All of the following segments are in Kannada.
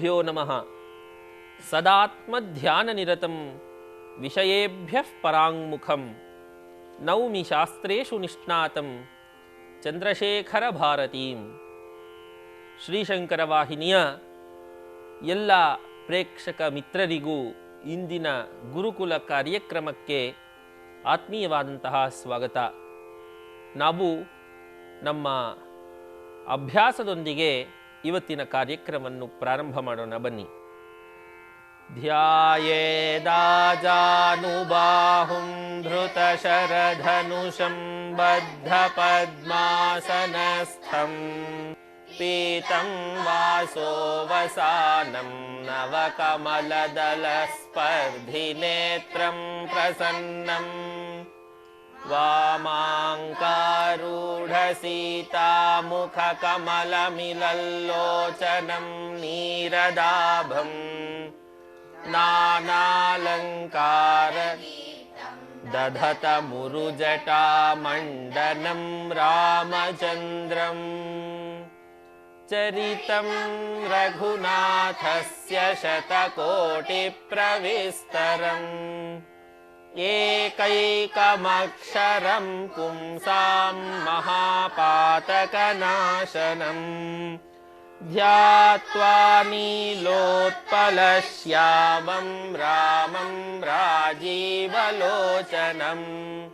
ಶ್ರೀಗುರುಭ್ಯೋ ನಮಃ. ಸದಾತ್ಮಧ್ಯಾನನಿರತಂ ವಿಷಯೇಭ್ಯಃ ಪರಾಂಗುಖಂ ನೌಮಿ ಶಾಸ್ತ್ರೇಷು ನಿಷ್ಣಾತಂ ಚಂದ್ರಶೇಖರ ಭಾರತೀಂ. ಶ್ರೀಶಂಕರ ವಾಹಿನಿಯ ಎಲ್ಲ ಪ್ರೇಕ್ಷಕ ಮಿತ್ರರಿಗೂ ಇಂದಿನ ಗುರುಕುಲ ಕಾರ್ಯಕ್ರಮಕ್ಕೆ ಆತ್ಮೀಯವಾದಂತಹ ಸ್ವಾಗತ. ನಾವು ನಮ್ಮ ಅಭ್ಯಾಸದೊಂದಿಗೆ ಇವತ್ತಿನ ಕಾರ್ಯಕ್ರಮವನ್ನು ಪ್ರಾರಂಭ ಮಾಡೋಣ ಬನ್ನಿ ಧ್ಯಾಯೇದಾಜಾನುಬಾಹುಂ ಧೃತಶರಧನುಷಂ ಬದ್ಧಪದ್ಮಾಸನಸ್ಥಂ ಪೀತಂ ವಾಸೋವಸಾನಂ ನವಕಮಲದಲಸ್ಪರ್ಧಿನೇತ್ರಂ ಪ್ರಸನ್ನಂ वामाङ्कारूढसीतामुखकमलमिलल्लोचनं नीरदाभम् नानालङ्कार दधतमुरुजटामण्डनं रामचन्द्रम् चरितं रघुनाथस्य शतकोटिप्रविस्तरम् एकैकमक्षरं पुंसां महापातकनाशनम्। ध्यात्वा नीलोत्पलश्यामं रामं राजीवलोचनम्।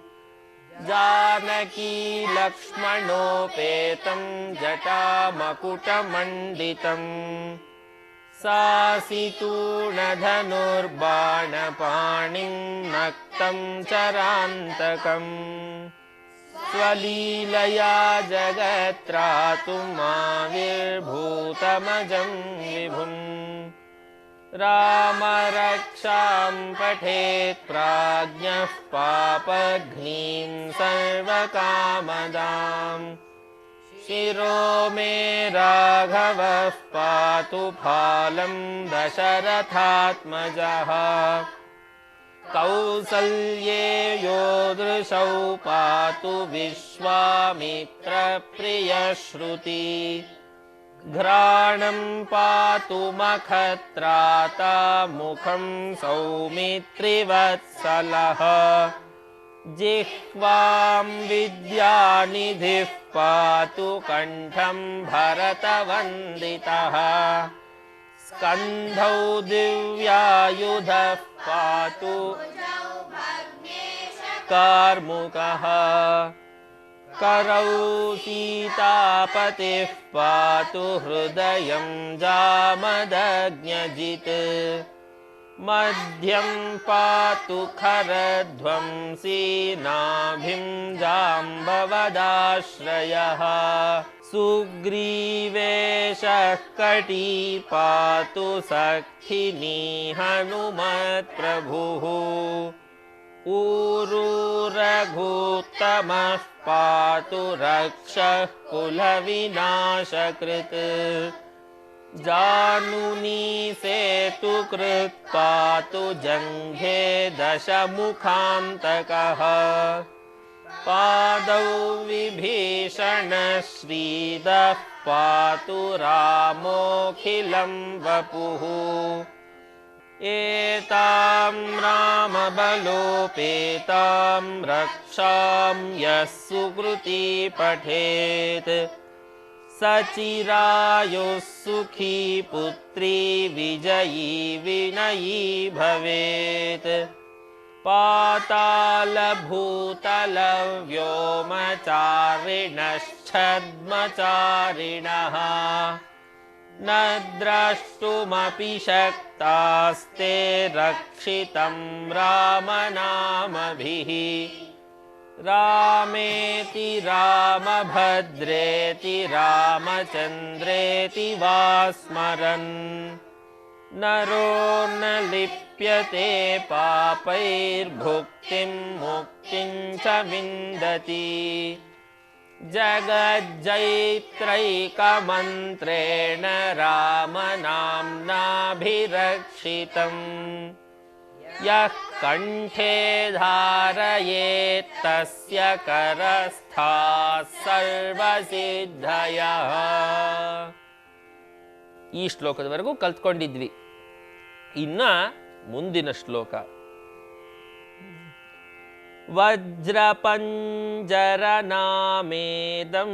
जानकीलक्ष्मणोपेतं जटामकुटमण्डितम् सासितूणधनुर्बाणपाणिं नक्तं चरान्तकम्। स्वलीलया जगत्रातुमाविर्भूतमजं विभुम् रामरक्षां पठेत् प्राज्ञः पापघ्नीं सर्वकामदाम् शिरो मे राघवः पातु फालं दशरथात्मजः। कौसल्ये योदृशौ पातु विश्वामित्रप्रियश्रुति। घ्राणं पातु मखत्राता मुखं सौमित्रिवत्सलः जिह्वां विद्यानिधिः पातु कण्ठं भरतवन्दितः। स्कन्धौ दिव्यायुधः पातु कार्मुकः। करौ सीतापतिः पातु हृदयं जामदज्ञजित् मध्यं पातु खरध्वंसी नाभिं जाम्बवदाश्रयः। सुग्रीवेशः कटी पातु सखिनी हनुमत्प्रभुः। ऊरुरघुत्तमः पातु रक्षः कुलविनाशकृत् जानुनी सेतु कृत् पातु जङ्घे दशमुखान्तकः। पादौ विभीषणश्रीदः पातु रामोऽखिलं वपुः। एतां रामबलोपेतां रक्षां यः सुकृती पठेत् सचिरायुः सुखी पुत्री विजयी विनयी भवेत्। पातालभूतलव्योमचारिणश्छद्मचारिणः। न द्रष्टुमपि शक्तास्ते रक्षितं रामनामभिः रामेति रामभद्रेति रामचन्द्रेति वा स्मरन् नरो न लिप्यते पापैर्भुक्तिं मुक्तिं च विन्दति। जगज्जैत्रैकमन्त्रेण रामनाम्नाभिरक्षितम् यः कण्ठे धारयेत्तस्य करस्थाः सर्वसिद्धयः ಈ ಶ್ಲೋಕದವರೆಗೂ ಕಲ್ತ್ಕೊಂಡಿದ್ವಿ ಇನ್ನ ಮುಂದಿನ ಶ್ಲೋಕ ವಜ್ರಪಂಜರನಾಮೇದಂ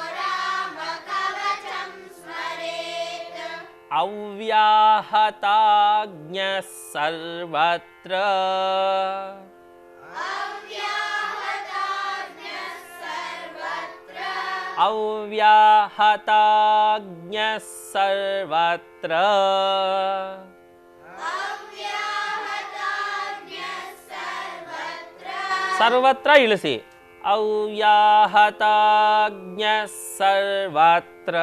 અવ્યાહતાજ્ઞ સર્વત્ર અવ્યાહતાજ્ઞ સર્વત્ર સર્વત્ર ઇલસી અવ્યાહતાજ્ઞ સર્વત્ર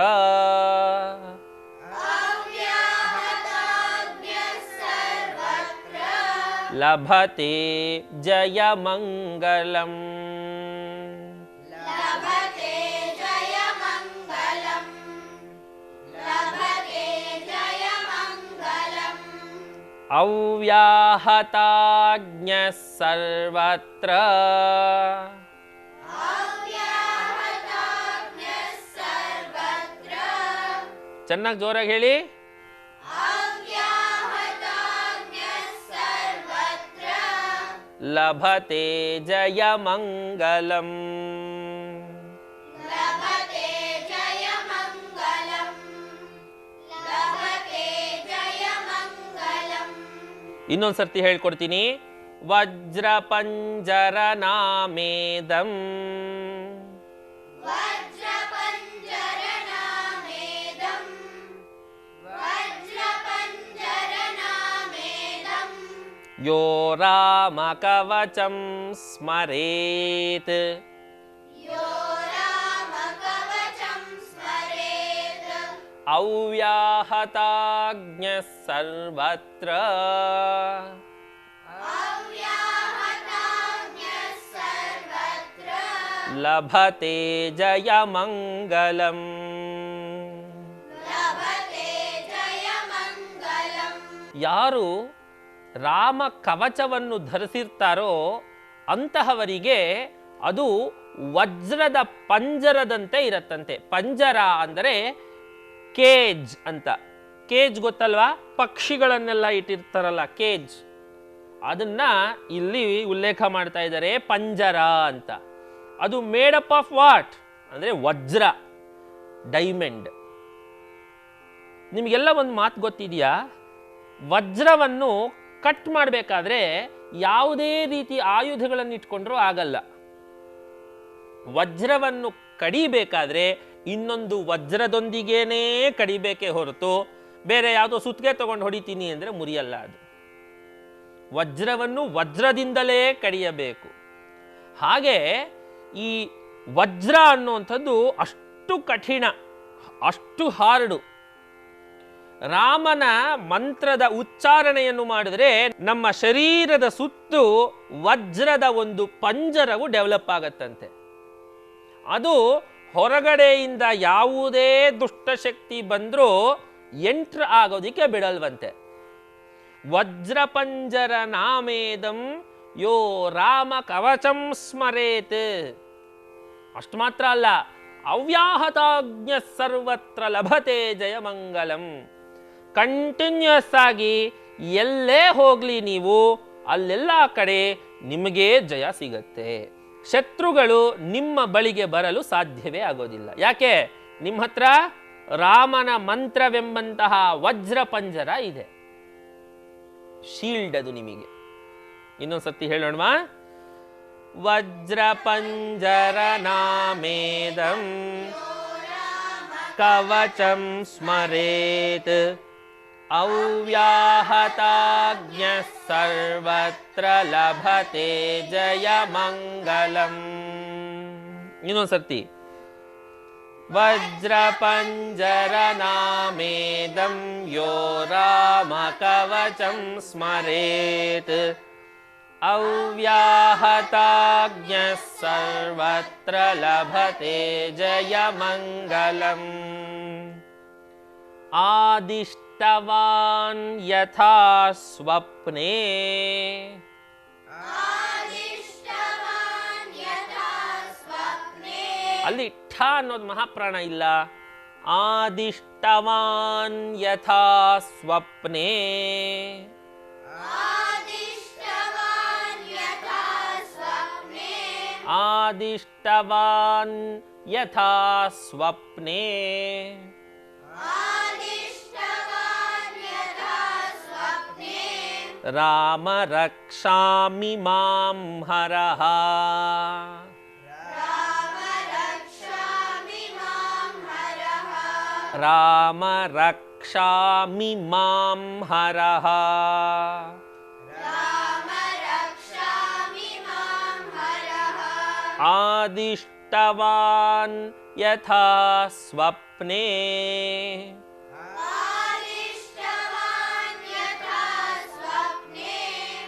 ಸರ್ವತ್ರ ಇಳಿಸಿ ಅವ್ಯಾಹತಾಜ್ಞ ಸರ್ವತ್ರ ಲಭತೆ ಜಯಮಂಗಲಂ ಅವ್ಯಾಹತಾಜ್ಞ ಸರ್ವತ್ರ ಚೆನ್ನಾಗಿ ಜೋರಾಗಿ ಹೇಳಿ ಲಭತೆ ಜಯಮಂಗಲಂ ಇನ್ನೊಂದು ಸರ್ತಿ ಹೇಳ್ಕೊಡ್ತೀನಿ ವಜ್ರಪಂಜರನಾಮೇದಂ यो रामकवचं स्मरेत्। अव्याहताज्ञः सर्वत्र लभते जयमङ्गलम्। ಯಾರು ರಾಮ ಕವಚವನ್ನು ಧರಿಸಿರ್ತಾರೋ ಅಂತಹವರಿಗೆ ಅದು ವಜ್ರದ ಪಂಜರದಂತೆ ಇರತ್ತಂತೆ. ಪಂಜರ ಅಂದರೆ ಕೇಜ್ ಅಂತ. ಕೇಜ್ ಗೊತ್ತಲ್ವಾ? ಪಕ್ಷಿಗಳನ್ನೆಲ್ಲ ಇಟ್ಟಿರ್ತಾರಲ್ಲ, ಕೇಜ್. ಅದನ್ನ ಇಲ್ಲಿ ಉಲ್ಲೇಖ ಮಾಡ್ತಾ ಇದ್ದಾರೆ, ಪಂಜರ ಅಂತ. ಅದು ಮೇಡಪ್ ಆಫ್ ವಾಟ್ ಅಂದರೆ ವಜ್ರ ಡೈಮಂಡ್ ನಿಮಗೆಲ್ಲ ಒಂದು ಮಾತು ಗೊತ್ತಿದೆಯಾ? ವಜ್ರವನ್ನು ಕಟ್ ಮಾಡಬೇಕಾದ್ರೆ ಯಾವುದೇ ರೀತಿ ಆಯುಧಗಳನ್ನು ಇಟ್ಕೊಂಡ್ರೂ ಆಗಲ್ಲ. ವಜ್ರವನ್ನು ಕಡಿಬೇಕಾದ್ರೆ ಇನ್ನೊಂದು ವಜ್ರದೊಂದಿಗೇನೇ ಕಡಿಬೇಕೇ ಹೊರತು ಬೇರೆ ಯಾವುದೋ ಸುತ್ತಿಗೆ ತಗೊಂಡು ಹೊಡಿತೀನಿ ಅಂದರೆ ಮುರಿಯಲ್ಲ ಅದು. ವಜ್ರವನ್ನು ವಜ್ರದಿಂದಲೇ ಕಡಿಯಬೇಕು. ಹಾಗೆ ಈ ವಜ್ರ ಅನ್ನುವಂಥದ್ದು ಅಷ್ಟು ಕಠಿಣ, ಅಷ್ಟು ಹಾರ್ಡು ರಾಮನ ಮಂತ್ರದ ಉಚ್ಚಾರಣೆಯನ್ನು ಮಾಡಿದರೆ ನಮ್ಮ ಶರೀರದ ಸುತ್ತು ವಜ್ರದ ಒಂದು ಪಂಜರವು ಡೆವಲಪ್ ಆಗತ್ತಂತೆ. ಅದು ಹೊರಗಡೆಯಿಂದ ಯಾವುದೇ ದುಷ್ಟಶಕ್ತಿ ಬಂದರೂ ಎಂಟ್ರ್ ಆಗೋದಿಕ್ಕೆ ಬಿಡಲ್ವಂತೆ. ವಜ್ರಪಂಜರ ನಾಮೇದಂ ಯೋ ರಾಮ ಕವಚಂ ಸ್ಮರೇತ್. ಅಷ್ಟು ಮಾತ್ರ ಅಲ್ಲ, ಅವ್ಯಾಹತಾಜ್ಞ ಸರ್ವತ್ರ ಲಭತೆ ಜಯಮಂಗಲಂ. ಕಂಟಿನ್ಯೂಸ್ ಆಗಿ ಎಲ್ಲೇ ಹೋಗಲಿ ನೀವು, ಅಲ್ಲೆಲ್ಲ ಕಡೆ ನಿಮಗೆ ಜಯ ಸಿಗತ್ತೆ. ಶತ್ರುಗಳು ನಿಮ್ಮ ಬಳಿಗೆ ಬರಲು ಸಾಧ್ಯವೇ ಆಗೋದಿಲ್ಲ. ಯಾಕೆ? ನಿಮ್ಮ ಹತ್ರ ರಾಮನ ಮಂತ್ರವೆಂಬಂತಹ ವಜ್ರ ಪಂಜರ ಇದೆ. ಶೀಲ್ಡ್ ಅದು ನಿಮಗೆ. ಇನ್ನೊಂದ್ಸತಿ ಹೇಳೋಣವಾ? ನಾಮೇದಂ ಕವಚಂ ಸ್ಮರೇತ್. अव्याहताज्ञः सर्वत्र लभते जयमङ्गलम्। इनोसर्ति। वज्रपञ्जरनामेदं यो रामकवचं स्मरेत्। अव्याहताज्ञः सर्वत्र लभते जयमङ्गलम्। आदिष्ट यथा स्वप्ने आदिष्टवान् यथा स्वप्ने ಅಲ್ಲಿ ಠ ಅನ್ನೋದು ಮಹಾಪ್ರಾಣ ಇಲ್ಲ ಆದಿಷ್ಟವಾನ್ ಯಥಾ ಸ್ವಪ್ನೆ आदिष्टवान् यथा स्वप्ने ಆದಿಷ್ಟವಾನ್ ಯಥಾ ಸ್ವಪ್ನೆ राम रक्षामि माँ हरः। राम रक्षामि माँ हरः। आदिष्टवान् यथा स्वप्ने।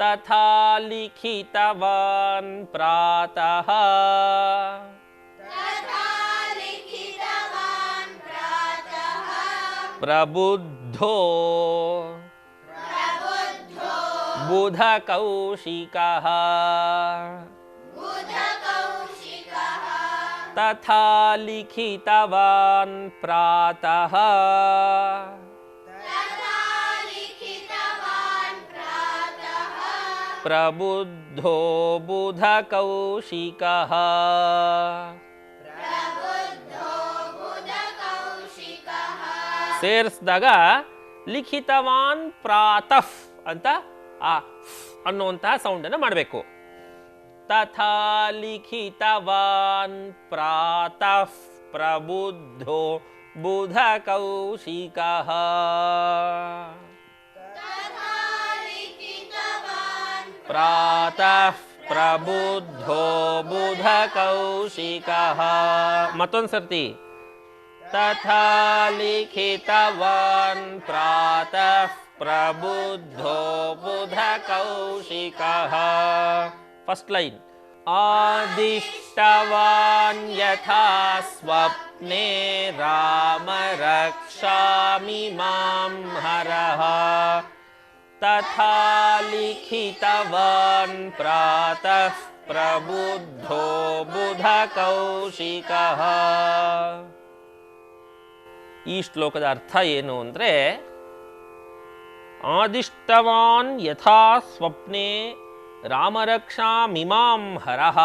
तथा लिखितवान् प्रातः। प्रबुद्धो। बुधकौशिकः। तथा लिखितवान् प्रातः। प्रबुद्धो बुधकौशिकः प्रबुद्धो बुधकौशिकः ಸೇರಿಸಿದಾಗ ಲಿಖಿತವಾನ್ ಪ್ರಾತಃ ಅಂತ ಆ ಫ್ ಅನ್ನುವಂತಹ ಸೌಂಡನ್ನು ಮಾಡಬೇಕು ತಥಾ ಲಿಖಿತವಾನ್ ಪ್ರಾತಃ ಪ್ರಬುದ್ಧೋ ಬುಧ ಕೌಶಿಕಃ प्रातः प्रबुद्धो बुध कौशिक बुधकौशिकः। सरती तथा लिखितवान् प्रातः प्रबुद्धो बुध कौशिक फ़र्स्ट लाइन आदिष्टवान् यथा स्वप्ने राम रक्षामि माँ हरः। तथा लिखितवान् प्रातः प्रबुद्धो बुधकौशिकः ಈ ಶ್ಲೋಕದ ಅರ್ಥ ಏನು ಅಂದರೆ ಆದಿಷ್ಟವಾನ್ ಯಥಾ ಸ್ವಪ್ನೆ ರಾಮರಕ್ಷಾ ಮಿಮಾಂ ಹರಹ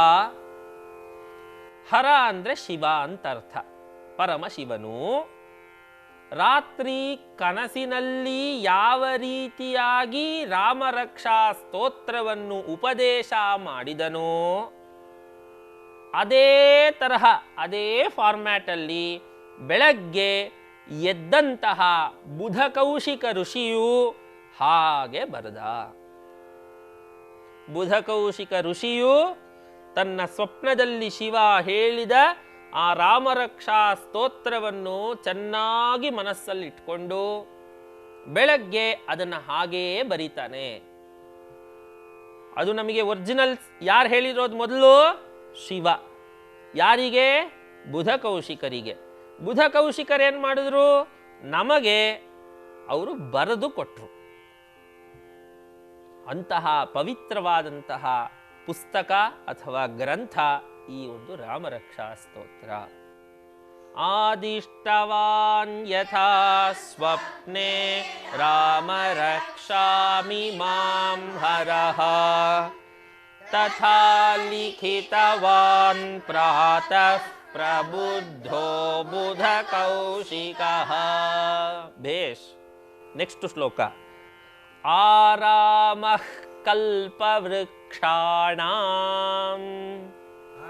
ಹರ ಅಂದರೆ ಶಿವ ಅಂತ ಅರ್ಥ ಪರಮಶಿವನು ರಾತ್ರಿ ಕನಸಿನಲ್ಲಿ ಯಾವ ರೀತಿಯಾಗಿ ರಾಮರಕ್ಷಾ ಸ್ತೋತ್ರವನ್ನು ಉಪದೇಶ ಮಾಡಿದನೋ ಅದೇ ತರಹ, ಅದೇ ಫಾರ್ಮ್ಯಾಟಲ್ಲಿ ಬೆಳಗ್ಗೆ ಎದ್ದಂತಹ ಬುಧಕೌಶಿಕ ಋಷಿಯು ಹಾಗೆ ಬರೆದ. ಬುಧಕೌಶಿಕ ಋಷಿಯು ತನ್ನ ಸ್ವಪ್ನದಲ್ಲಿ ಶಿವ ಹೇಳಿದ ಆ ರಾಮರಕ್ಷಾ ಸ್ತೋತ್ರವನ್ನು ಚೆನ್ನಾಗಿ ಮನಸ್ಸಲ್ಲಿ ಇಟ್ಕೊಂಡು ಬೆಳಗ್ಗೆ ಅದನ್ನು ಹಾಗೆಯೇ ಬರೀತಾನೆ. ಅದು ನಮಗೆ ಒರಿಜಿನಲ್ ಯಾರು ಹೇಳಿರೋದು ಮೊದಲು? ಶಿವ. ಯಾರಿಗೆ? ಬುಧ ಕೌಶಿಕರಿಗೆ ಬುಧ ಕೌಶಿಕರು ಏನು ಮಾಡಿದ್ರು? ನಮಗೆ ಅವರು ಬರೆದು ಕೊಟ್ಟರು ಅಂತಹ ಪವಿತ್ರವಾದಂತಹ ಪುಸ್ತಕ ಅಥವಾ ಗ್ರಂಥ ಈ ಒಂದು ರಾಮರಕ್ಷಾ ಸ್ತೋತ್ರ ಆದಿಷ್ಟವಾನ್ ಯಥಾ ಸ್ವಪ್ನೆ ರಾಮ ರಕ್ಷಾಮಿ ಮಾಂ ಹರಃ ತಥಾ ಲಿಖಿತವಾನ್ ಪ್ರಾತಃ ಪ್ರಬುದ್ಧೋ ಬುಧ ಕೌಶಿಕಃ ಭೇಷ್ ನೆಕ್ಸ್ಟ್ ಶ್ಲೋಕ ಆರಾಮಃ ಕಲ್ಪವೃಕ್ಷಾಣಾಂ आरामः कल्पवृक्षाणाम्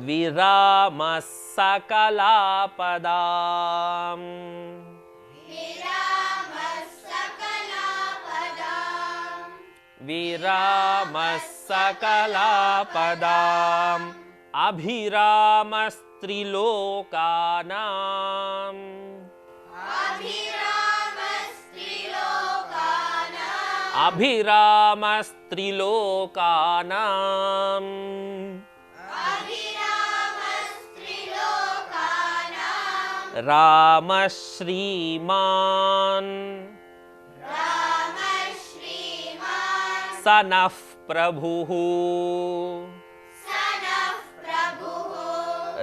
विरामः सकलापदाम् विरामः सकलापदाम् अभिरामस्त्रिलोकानाम्। अभिरामस्त्रिलोकानाम्। रामश्रीमान्। स नः प्रभुः।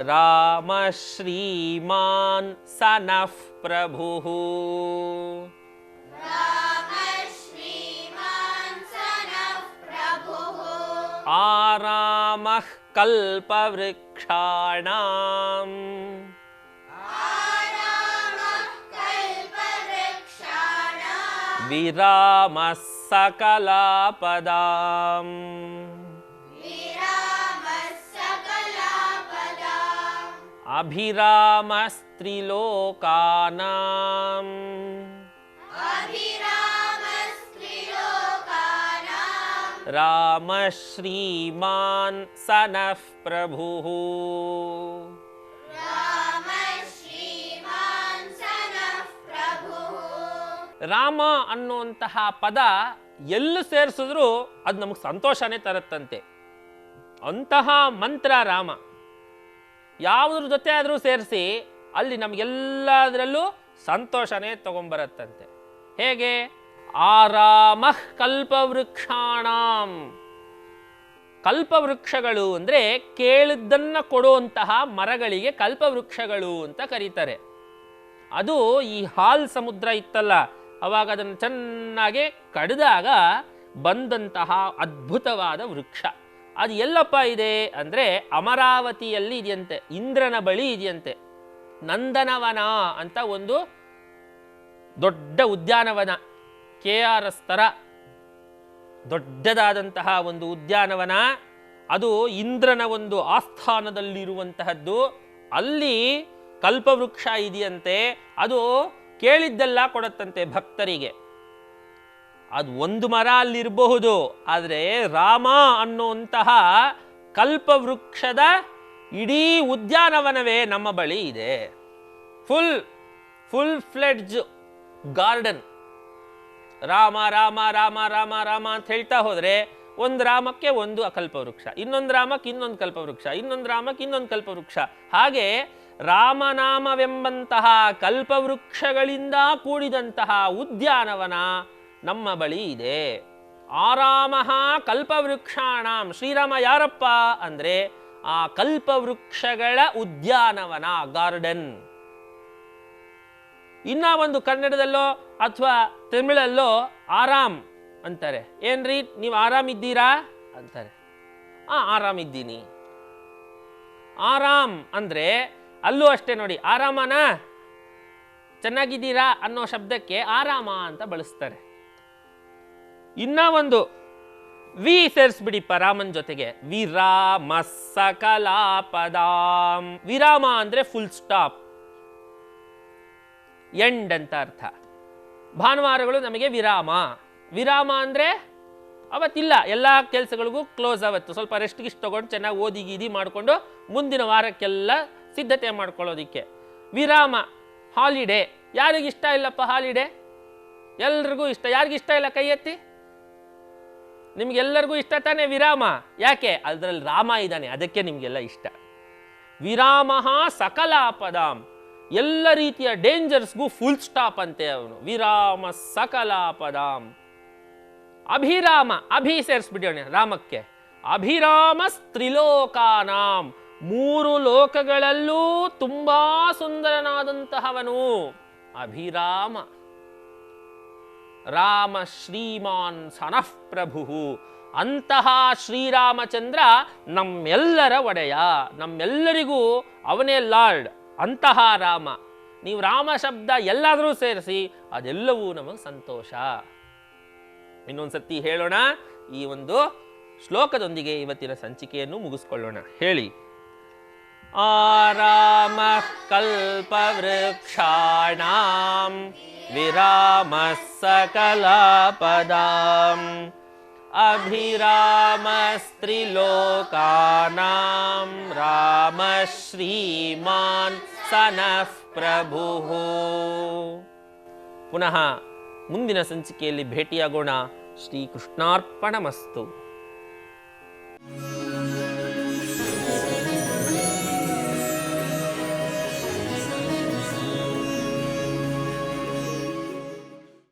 रामश्रीमान् स नः प्रभुः। आरामः कल्पवृक्षाणाम्। विराम सकलापदाम् अभिरामस्त्रिलोकानाम्। रामश्रीमान् सनः प्रभुः। ರಾಮ ಅನ್ನುವಂತಹ ಪದ ಎಲ್ಲೂ ಸೇರಿಸಿದ್ರು ಅದು ನಮಗೆ ಸಂತೋಷನೇ ತರುತ್ತಂತೆ. ಅಂತಹ ಮಂತ್ರ ರಾಮ. ಯಾವುದ್ರ ಜೊತೆ ಆದರೂ ಸೇರಿಸಿ ಅಲ್ಲಿ ನಮಗೆಲ್ಲದರಲ್ಲೂ ಸಂತೋಷನೇ ತಗೊಂಬರತ್ತಂತೆ. ಹೇಗೆ? ಆರಾಮ ಕಲ್ಪವೃಕ್ಷಾಣಾಂ. ಕಲ್ಪವೃಕ್ಷಗಳು ಅಂದರೆ ಕೇಳಿದ್ದನ್ನು ಕೊಡುವಂತಹ ಮರಗಳಿಗೆ ಕಲ್ಪವೃಕ್ಷಗಳು ಅಂತ ಕರೀತಾರೆ. ಅದು ಈ ಹಾಲ್ ಸಮುದ್ರ ಇತ್ತಲ್ಲ ಅವಾಗ ಅದನ್ನು ಚೆನ್ನಾಗಿ ಕಡಿದಾಗ ಬಂದಂತಹ ಅದ್ಭುತವಾದ ವೃಕ್ಷ. ಅದು ಎಲ್ಲಪ್ಪ ಇದೆ ಅಂದರೆ ಅಮರಾವತಿಯಲ್ಲಿ ಇದೆಯಂತೆ, ಇಂದ್ರನ ಬಳಿ ಇದೆಯಂತೆ. ನಂದನವನ ಅಂತ ಒಂದು ದೊಡ್ಡ ಉದ್ಯಾನವನ, ಕೆ ಆರ್ ಎಸ್ ಥರ ದೊಡ್ಡದಾದಂತಹ ಒಂದು ಉದ್ಯಾನವನ. ಅದು ಇಂದ್ರನ ಒಂದು ಆಸ್ಥಾನದಲ್ಲಿರುವಂತಹದ್ದು. ಅಲ್ಲಿ ಕಲ್ಪವೃಕ್ಷ ಇದೆಯಂತೆ. ಅದು ಕೇಳಿದ್ದೆಲ್ಲ ಕೊಡತ್ತಂತೆ ಭಕ್ತರಿಗೆ. ಅದು ಒಂದು ಮರ ಅಲ್ಲಿರಬಹುದು, ಆದರೆ ರಾಮ ಅನ್ನುವಂತಹ ಕಲ್ಪವೃಕ್ಷದ ಇಡೀ ಉದ್ಯಾನವನವೇ ನಮ್ಮ ಬಳಿ ಇದೆ. Full full fledged garden Rama Rama Rama Rama Rama ಅಂತ ಹೇಳ್ತಾ ಹೋದರೆ ಒಂದು ರಾಮಕ್ಕೆ ಒಂದು ಅಕಲ್ಪವೃಕ್ಷ, ಇನ್ನೊಂದು ರಾಮಕ್ಕೆ ಇನ್ನೊಂದು ಕಲ್ಪವೃಕ್ಷ, ಇನ್ನೊಂದು ರಾಮಕ್ಕೆ ಇನ್ನೊಂದು ಕಲ್ಪವೃಕ್ಷ. ಹಾಗೆ ರಾಮನಾಮವೆಂಬಂತಹ ಕಲ್ಪವೃಕ್ಷಗಳಿಂದ ಕೂಡಿದಂತಹ ಉದ್ಯಾನವನ ನಮ್ಮ ಬಳಿ ಇದೆ. ಆರಾಮ ಕಲ್ಪವೃಕ್ಷಾಣಂ ಶ್ರೀರಾಮ ಯಾರಪ್ಪ ಅಂದರೆ ಆ ಕಲ್ಪವೃಕ್ಷಗಳ ಉದ್ಯಾನವನ ಗಾರ್ಡನ್. ಇನ್ನ ಒಂದು ಕನ್ನಡದಲ್ಲೋ ಅಥವಾ ತಮಿಳಲ್ಲೋ ಆರಾಮ್ ಅಂತಾರೆ. ಏನ್ರಿ, ನೀವು ಆರಾಮಿದ್ದೀರಾ ಅಂತಾರೆ. ಆ, ಆರಾಮಿದ್ದೀನಿ. ಆರಾಮ್ ಅಂದರೆ ಅಲ್ಲೂ ಅಷ್ಟೇ ನೋಡಿ, ಆರಾಮನ? ಚೆನ್ನಾಗಿದ್ದೀರಾ ಅನ್ನೋ ಶಬ್ದಕ್ಕೆ ಆರಾಮ ಅಂತ ಬಳಸ್ತಾರೆ. ಇನ್ನ ಒಂದು, ವಿ ಸೇರಿಸ್ಬಿಡಿಪ್ಪ ರಾಮನ್ ಜೊತೆಗೆ. ವಿರಾಮ ಸಕಲಾಪದಾಂ ವಿರಾಮ ಅಂದ್ರೆ ಫುಲ್ ಸ್ಟಾಪ್ ಎಂಡ್ ಅಂತ ಅರ್ಥ. ಭಾನುವಾರಗಳು ನಮಗೆ ವಿರಾಮ. ವಿರಾಮ ಅಂದರೆ ಅವತ್ತಿಲ್ಲ, ಎಲ್ಲ ಕೆಲಸಗಳಿಗೂ ಕ್ಲೋಸ್ ಅವತ್ತು ಸ್ವಲ್ಪ ರೆಸ್ಟ್ ಗಿಸ್ಟ್ ತೊಗೊಂಡು ಚೆನ್ನಾಗಿ ಓದಿ, ಗೀದಿ ಮಾಡಿಕೊಂಡು ಮುಂದಿನ ವಾರಕ್ಕೆಲ್ಲ ಸಿದ್ಧತೆ ಮಾಡ್ಕೊಳ್ಳೋದಿಕ್ಕೆ. ವಿರಾಮ ಹಾಲಿಡೇ ಯಾರಿಗಿಷ್ಟ ಇಲ್ಲಪ್ಪ ಹಾಲಿಡೇ ಎಲ್ರಿಗೂ ಇಷ್ಟ. ಯಾರಿಗಿಷ್ಟ ಇಲ್ಲ ಕೈ ಎತ್ತಿ? ನಿಮ್ಗೆಲ್ಲರಿಗೂ ಇಷ್ಟ ತಾನೇ ವಿರಾಮ? ಯಾಕೆ? ಅದರಲ್ಲಿ ರಾಮ ಇದ್ದಾನೆ, ಅದಕ್ಕೆ ನಿಮಗೆಲ್ಲ ಇಷ್ಟ. ವಿರಾಮ ಸಕಲಾಪದಾಂ ಎಲ್ಲ ರೀತಿಯ ಡೇಂಜರ್ಸ್ಗೂ ಫುಲ್ ಸ್ಟಾಪ್ ಅಂತೆ ಅವನು. ವಿರಾಮ ಸಕಲಾಪದಾಂ ಅಭಿರಾಮ, ಅಭಿ ಸೇರಿಸ್ಬಿಡೋಣ ರಾಮಕ್ಕೆ. ಅಭಿರಾಮ ಸ್ತ್ರಿಲೋಕಾನಾಂ. ಮೂರು ಲೋಕಗಳಲ್ಲೂ ತುಂಬಾ ಸುಂದರನಾದಂತಹವನು ಅಭಿರಾಮ. ರಾಮ ಶ್ರೀಮಾನ್ ಸನಃ ಪ್ರಭು. ಅಂತಹ ಶ್ರೀರಾಮಚಂದ್ರ ನಮ್ಮೆಲ್ಲರ ಒಡೆಯ, ನಮ್ಮೆಲ್ಲರಿಗೂ ಅವನೇ ಲಾರ್ಡ್. ಅಂತಹ ರಾಮ. ನೀವು ರಾಮ ಶಬ್ದ ಎಲ್ಲಾದರೂ ಸೇರಿಸಿ, ಅದೆಲ್ಲವೂ ನಮಗೆ ಸಂತೋಷ. ಇನ್ನೊಂದ್ಸತಿ ಹೇಳೋಣ, ಈ ಒಂದು ಶ್ಲೋಕದೊಂದಿಗೆ ಇವತ್ತಿನ ಸಂಚಿಕೆಯನ್ನು ಮುಗಿಸ್ಕೊಳ್ಳೋಣ. ಹೇಳಿ. ಆರಾಮ ಕಲ್ಪವೃಕ್ಷಾಣಾಂ ವಿರಾಮ ಸಕಲಪದಾಂ ಅಭಿರಾಮಸ್ತ್ರಿಲೋಕಾನಾಂ ರಾಮ ಶ್ರೀಮಾನ್ ಸನಃ ಪ್ರಭು ಪುನಃ ಮುಂದಿನ ಸಂಚಿಕೆಯಲ್ಲಿ ಭೇಟಿಯಾಗೋಣ ಶ್ರೀಕೃಷ್ಣಾರ್ಪಣಮಸ್ತು